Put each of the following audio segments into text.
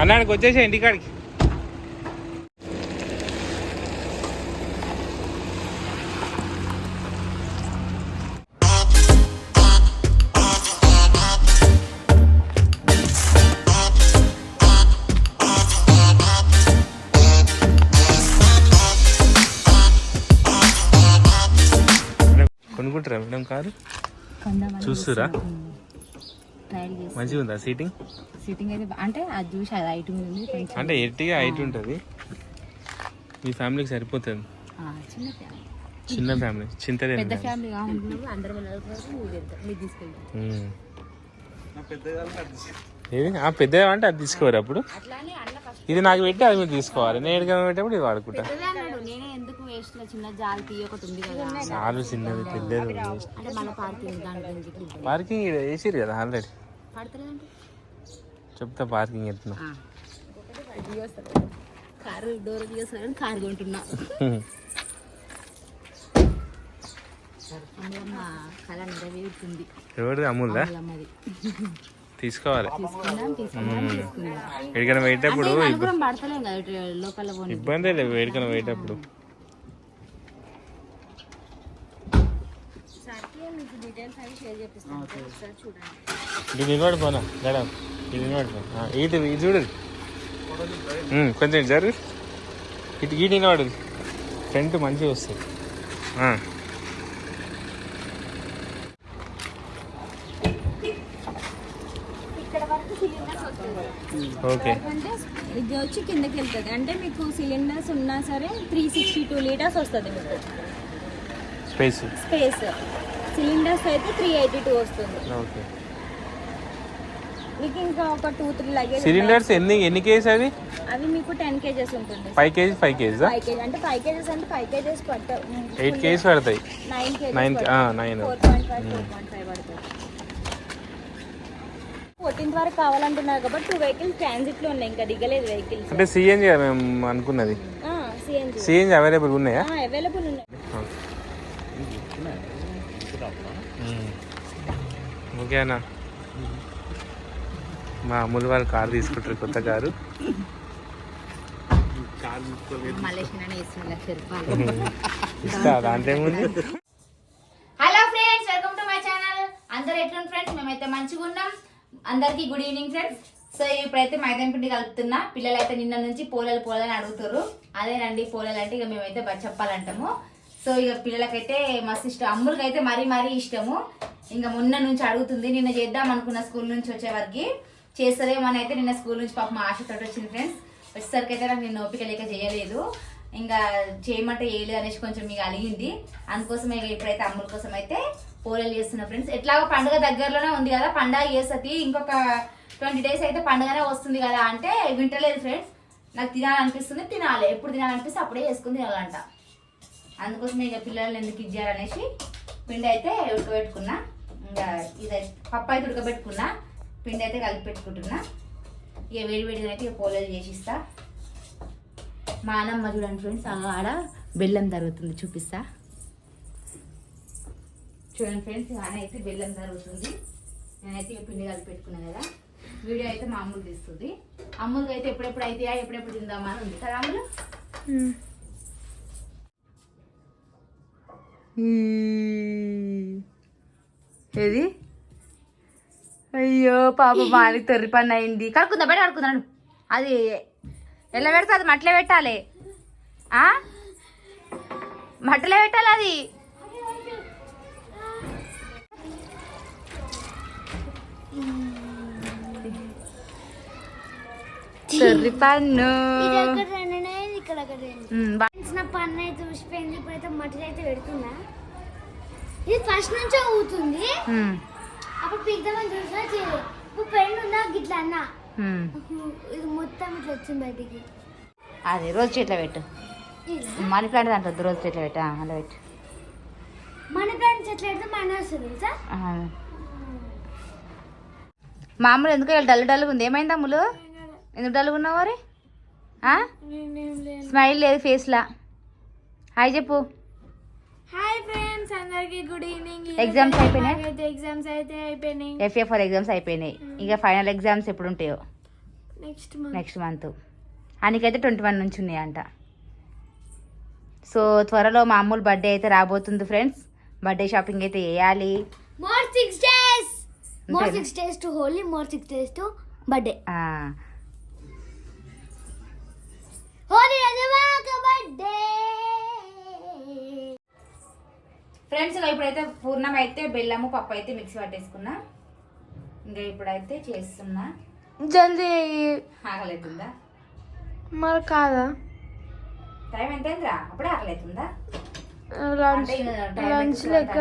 అన్నాడికి వచ్చేసా ఇంటికాడికి కొనుక్కుంటారా మేడం కారు? చూస్తురా? ట్రయల్ చేసి. మంచిగా ఉందా సీటింగ్? సిట్టింగ్ అయితే అంటే అది చూసి అది ఐటమ్ ఉంది కొంచెం. అంటే ఎట్టిగా హైట్ ఉంటుంది? మీ ఫ్యామిలీకి సరిపోతుంది. ఆ, చిన్న ఫ్యామిలీ. చిన్న ఫ్యామిలీ పెద్ద ఫ్యామిలీ కావాలనుకున్నప్పుడు అందరం నలుగురు మీరు వెళ్తారు మీరు తీసుకెళ్తారు ఏది? ఆ పెద్ద అంటే అది తీసుకోరు అప్పుడు? అట్లానే అన్న ఫస్ట్ ఇది నాకు పెట్టి అది మీరు తీసుకోవాలి. నేను పెట్టేప్పుడు ఇది వాడుకుంటా. పెద్దదే అన్నాడు నేనే ఎందుకు వేస్ట్లో చిన్న జాలి తీయ ఒకటి ఉంది కదా. చాలు చిన్నది పెద్దది అంటే మన పార్కింగ్ దాని గురించి వేసిరు కదా ఆల్రెడీ. పడతలేదంటే చెప్తా పార్కింగ్ ఎత్తున్నా కారు డోర్ తీసేస్తారని కారు కొంటున్నా. అమ్మమ్మ కళ నెరవేరుతుంది. ఎవరిది? అమ్ముందా అమ్మది తీసుకోవాలి. పోయేటప్పుడు ఇబ్బంది లేదు ఎడికైనా పోయేటప్పుడు. మీకు డీటెయిల్స్ అవి షేర్ చేపిస్తాను ఒకసారి చూడండి. ఇది నిలబడి పోనా మేడం. ఇది నిలబడి పోనా. ఇది ఇది చూడు. కొంచెం జరుగు. ఇటు ఈ నిలబడు. ఫ్రంట్ మంచిగా వస్తుంది. ఆ. ఇక్కడ వరకు సిలిండర్స్ వస్తుంది. ఓకే. అంటే ఇది వచ్చి కిందకి వెళ్తుంది. అంటే మీకు సిలిండర్స్ ఉన్నా సరే త్రీ సిక్స్టీ టూ లీటర్స్ వస్తుంది మీకు. స్పేస్ స్పేస్ సిలిండర్స్ అయితే త్రీ ఎయిటీ టూ వస్తుంది. ఓకే. మీకు ఇంకా ఒక టూ త్రీ లగేజ్ సిలిండర్స్ ఎన్ని ఎన్ని కేజీ అది అవి మీకు టెన్ కేజెస్ ఉంటుంది. ఫైవ్ కేజీ ఫైవ్ కేజీసా? ఫైవ్ కేజీ అంటే ఫైవ్ కేజెస్ అంటే ఫైవ్ కేజెస్ పట్ట ఎయిట్ కేజీస్ పడతాయి. Nine nine KGs nine four point five four point five పడుతుంది ఫోర్టీన్త్ వరకు కావాలంటున్నారు కాబట్టి టూ వెహికల్స్ ట్రాన్సిట్లో ఉన్నాయి. ఇంకా దిగలేదు వెహికల్స్ అంటే సిఎన్జి మేము అనుకున్నది. సిఎన్జి సిఎన్జి అవైలబుల్ ఉన్నాయా? అవైలబుల్ ఉన్నాయి. ఓకేనా అన్న. మా అమ్ములు వాళ్ళు కారు తీసుకుంటారు కొత్త కారు. ఇస్తా దాంట్లో hello friends welcome to my channel. అందరు ఎట్లున్నారు ఫ్రెండ్స్? మేమైతే మంచిగా ఉన్నాం. అందరికి గుడ్ ఈవినింగ్ ఫ్రెండ్స్. సో ఇప్పుడైతే మైదాన పిండి కలుపుతున్నా. పిల్లలు అయితే నిన్న నుంచి పోలలు పోలని అడుగుతారు అదేనండి పోలలు అంటే ఇక మేమైతే చెప్పాలంటాము. సో ఇక పిల్లలకైతే మస్తు ఇష్టం. అమ్ములకి అయితే మరీ మరీ ఇష్టము. ఇంకా మొన్న నుంచి అడుగుతుంది నిన్న చేద్దాం అనుకున్న స్కూల్ నుంచి వచ్చే వరకు. చేస్తలేమని అయితే నిన్న స్కూల్ నుంచి పాప మా ఆశతో వచ్చింది ఫ్రెండ్స్ వచ్చేసరికి అయితే నాకు నేను ఓపిక లేక చేయలేదు. ఇంకా చేయమంటే చేయలేదు అనేసి కొంచెం మీకు అలిగింది. అందుకోసం ఇక ఇప్పుడైతే అమ్ముల కోసం అయితే పోలేలు చేస్తున్నా ఫ్రెండ్స్ ఎట్లాగో పండుగ దగ్గరలోనే ఉంది కదా పండుగ చేస్తుంది ఇంకొక ట్వంటీ డేస్ అయితే పండుగనే వస్తుంది కదా అంటే వింటలేదు ఫ్రెండ్స్ నాకు తినాలనిపిస్తుంది తినాలి. ఎప్పుడు తినాలనిపిస్తే అప్పుడే చేసుకుని తినాలంట. అందుకోసం ఇక పిల్లలు ఎందుకు ఇచ్చారనేసి పిండి అయితే ఉడకబెట్టుకున్నా. ఇంకా ఇది పప్పు అయితే ఉడకబెట్టుకున్నా పిండి అయితే కలిపి పెట్టుకుంటున్నా. ఇక వేడి వేడిగా అయితే ఇక పోలేలు చేసిస్తా. మా అన్నమ్మ చూడండి ఫ్రెండ్స్ ఆడ బెల్లం తరుగుతుంది చూపిస్తా. చూడండి ఫ్రెండ్స్ ఆడ అయితే బెల్లం తరుగుతుంది. నేనైతే ఇక పిండి కలిపి పెట్టుకున్నాను కదా. వీడియో అయితే మా అమ్ములు తీస్తుంది. అమ్ములకి అయితే ఎప్పుడెప్పుడు అయితే ఎప్పుడెప్పుడు తిందామా అని ఉంది కదా అమ్ములు? ఏది? అయ్యో పాప మాలి తొర్రి పని అయింది. కడుకుందా బయట కడుకుందాడు అది ఎలా పెడితే అది మట్లే పెట్టాలి. ఆ? మట్టలే పెట్టాలి అది. తొర్రి పన్ను. నా పన్ను అయితే ఊసిపోయింది ఇప్పుడైతే మట్టిలో అయితే పెడుతున్నా. ఇది ఫస్ట్ నుంచే ఊతుంది ఉమ్, అప్పుడు పిద్దామని చూసా చేయలేదు. ఇప్పుడు పెన్ను ఉందా? గిట్లా అన్న. ఇది మొత్తం ఇట్లా వచ్చింది బయటికి. అది రోజు చెట్ల పెట్టు. మనీ ప్లాంట్ దాంట్లో రోజు చెట్ల పెట్టు. అలా పెట్టు. మన ప్లాంట్ చెట్లు పెడితే మన వస్తుంది ఆ. మామూలు ఎందుకు ఇలా డల్ డల్గా ఉంది? ఏమైంది అమ్ములు? ఎందుకు డల్గా ఉన్నావు మరి? ఆ? స్మైల్ లేదు ఫేస్లా. హాయ్ చెప్పు. హాయ్ ఫ్రెండ్స్ అందరికి గుడ్ ఈవినింగ్. ఎగ్జామ్స్ అయిపోయినాయి? ఎగ్జామ్స్ అయితే అయిపోయినాయి. ఎఫ్ఏ ఫర్ ఎగ్జామ్స్ అయిపోయినాయి. ఇక ఫైనల్ ఎగ్జామ్స్ ఎప్పుడు ఉంటాయో నెక్స్ట్ నెక్స్ట్ మంత్ ఆయనకైతే ట్వంటీ వన్ నుంచి ఉన్నాయంట. సో త్వరలో మామూలు బర్త్డే అయితే రాబోతుంది ఫ్రెండ్స్ బర్త్డే షాపింగ్ అయితే వేయాలి more six days more? Six days to Holi more six days to birthday friends ఇప్పుడైతే పూర్ణం అయితే బెల్లము పప్పు అయితే మిక్సీ పట్టేసుకున్నా. ఇంకా ఇప్పుడైతే చేస్తున్నా. జల్దీ ఆకలితుందా? మరి కాదా? టైం ఎంత అయిందిరా అప్పుడే ఆకలితుందా? లంచ్ లంచ్ లెక్క?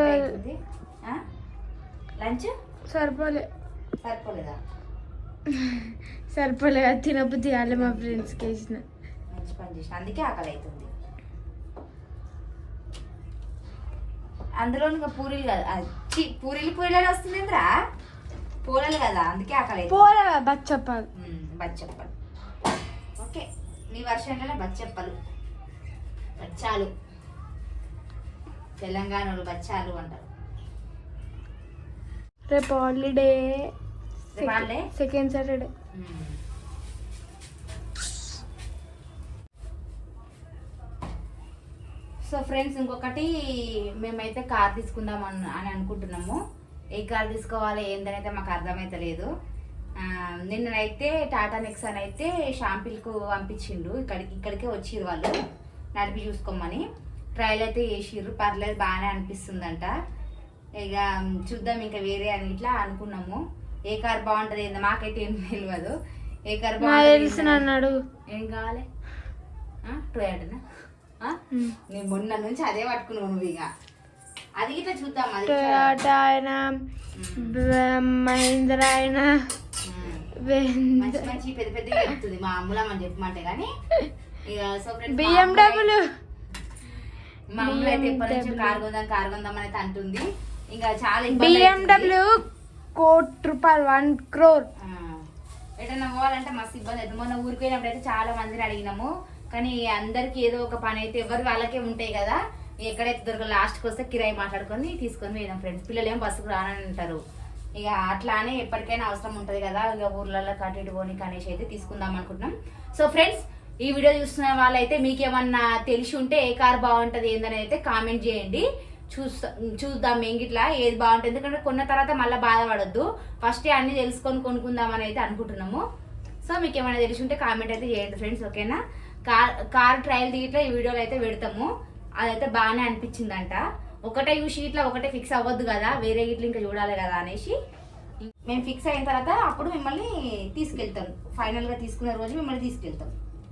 లంచ్? సరిపోలే. సరిపోలేదా? సరిపోలే తినబుద్ధి కాలే మా ఫ్రెండ్స్కి వేసిన మంచి పని చేసిన. అందుకే ఆకలి అవుతుంది అందులో ఇంకా పూరీలు కదా. ఛీ, పూరీలు పూరీలు వస్తుందిరా పూలలు కదా అందుకే ఆకలి అవుతుంది పోలే బచ్చప్పాలు. బచ్చప్పలు. ఓకే మీ వర్షంలోనే బచ్చప్పలు. బచ్చాలు. తెలంగాణలో బచ్చాలు అంటారు. రేపు holiday? Second Saturday so friends ఇంకొకటి మేమైతే కార్ తీసుకుందాం అని అని అనుకుంటున్నాము. ఏ కార్ తీసుకోవాలి ఏందనైతే మాకు అర్థమైతే ఆ, నిన్ననైతే టాటా నెక్సాన్ అయితే షాంపిల్కు పంపించిండు ఇక్కడికి ఇక్కడికే వచ్చిర్రు వాళ్ళు. నడిపి చూసుకోమని. ట్రయల్ అయితే చేసిర్రు. పర్లేదు బాగానే అనిపిస్తుందంట. ఇక చూద్దాం ఇంకా వేరే అని ఇట్లా అనుకున్నాము. ఏ కార్ బాగుంటది ఏందో మాకైతే ఏం తెలియదు ఏ కార్ బాగుంటది ఏం కావాలి? టొయాటనా నేను మొన్న నుంచి అదే పట్టుకున్నావు నువ్వు ఇక. అది ఇట్లా చూద్దాం అది టొయాటా అయినా మహీంద్రా అయినా మంచి మంచి పెద్ద పెద్ద చెప్తుంది మా అమ్ములమ్మ అని చెప్పమంటే కానీ. ఇక సో బిఎండబ్ల్యూ మా అమ్ములు అయితే ఎప్పటి నుంచో. కారు కొందాం కారు కొందాం అయితే అంటుంది. ఇంకా చాలా. బిఎండబ్ల్యూ కోటి రూపాయలు వన్ క్రోర్. ఎటన్నా పోవాలంటే మస్తు ఇబ్బంది అవుతుంది. మొన్న ఊరికి పోయినప్పుడు అయితే చాలా మందిని అడిగినాము. కానీ అందరికి ఏదో ఒక పని అయితే ఎవరు వాళ్ళకే ఉంటాయి కదా. ఎక్కడైతే దొరక లాస్ట్కి వస్తే కిరాయి మాట్లాడుకొని తీసుకొని పోయినాం ఫ్రెండ్స్ పిల్లలు ఏం బస్సుకు రానని అంటారు. ఇక అట్లానే ఎప్పటికైనా అవసరం ఉంటుంది కదా. ఇక ఊర్లలో కట్టి పోని కనేసి అయితే తీసుకుందాం అనుకుంటున్నాం. సో ఫ్రెండ్స్ ఈ వీడియో చూస్తున్న వాళ్ళైతే మీకు ఏమన్నా తెలిసి ఉంటే ఏ కార్ బాగుంటుంది ఏందని అయితే కామెంట్ చేయండి. చూస్తా చూద్దాం మేము ఇట్లా ఏది బాగుంటుంది. ఎందుకంటే కొన్న తర్వాత మళ్ళీ బాధపడద్దు. ఫస్టే అన్ని తెలుసుకొని కొనుక్కుందామని అయితే అనుకుంటున్నాము. సో మీకు ఏమైనా తెలిసి ఉంటే కామెంట్ అయితే చేయండి ఫ్రెండ్స్ ఓకేనా కార్ కార్ ట్రయల్ దిగిట్లా ఈ వీడియోలో అయితే పెడతాము. అదైతే బాగానే అనిపించిందంట. ఒకటే చూసి ఇట్లా ఒకటే ఫిక్స్ అవ్వద్దు కదా వేరే ఇట్లా ఇంకా చూడాలి కదా అనేసి. మేము ఫిక్స్ అయిన తర్వాత అప్పుడు మిమ్మల్ని తీసుకెళ్తాం. ఫైనల్గా తీసుకునే రోజు మిమ్మల్ని తీసుకెళ్తాం.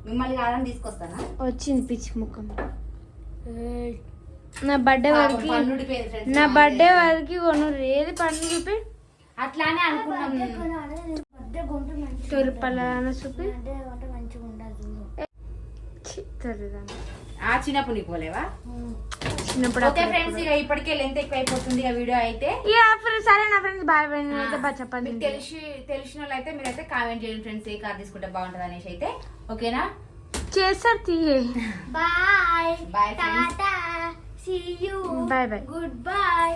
మిమ్మల్ని కాదని తీసుకొస్తానా? వచ్చింది పిచ్చి ముఖం. నా బర్త్డే వరకు. నా బర్త్డే వరకు కొను ఏది పండు చూపి? అట్లానే అనుకున్నాం. చూపి బర్త్డే గుంట మంచిగా ఉండదు ఛీ, తెలియదు ఆ చిన్నప్పుడు నీకు పోలేవా? చిన్నప్పుడు ఓకే ఫ్రెండ్స్ ఇక ఇప్పటికే లెంత్ ఎక్కువ అయిపోతుంది ఇక వీడియో అయితే. సరే నా ఫ్రెండ్స్ బాయ్ బాయ్ చెప్పండి మీకు తెలిసి తెలిసిన వాళ్ళు అయితే మీరైతే కామెంట్ చేయండి ఫ్రెండ్స్ ఏ కార్ తీసుకుంటే బాగుంటుంది అనేసి అయితే. ఓకేనా? చేస్తారు తీయే. Bye friends. Tata see you Bye, bye. Good bye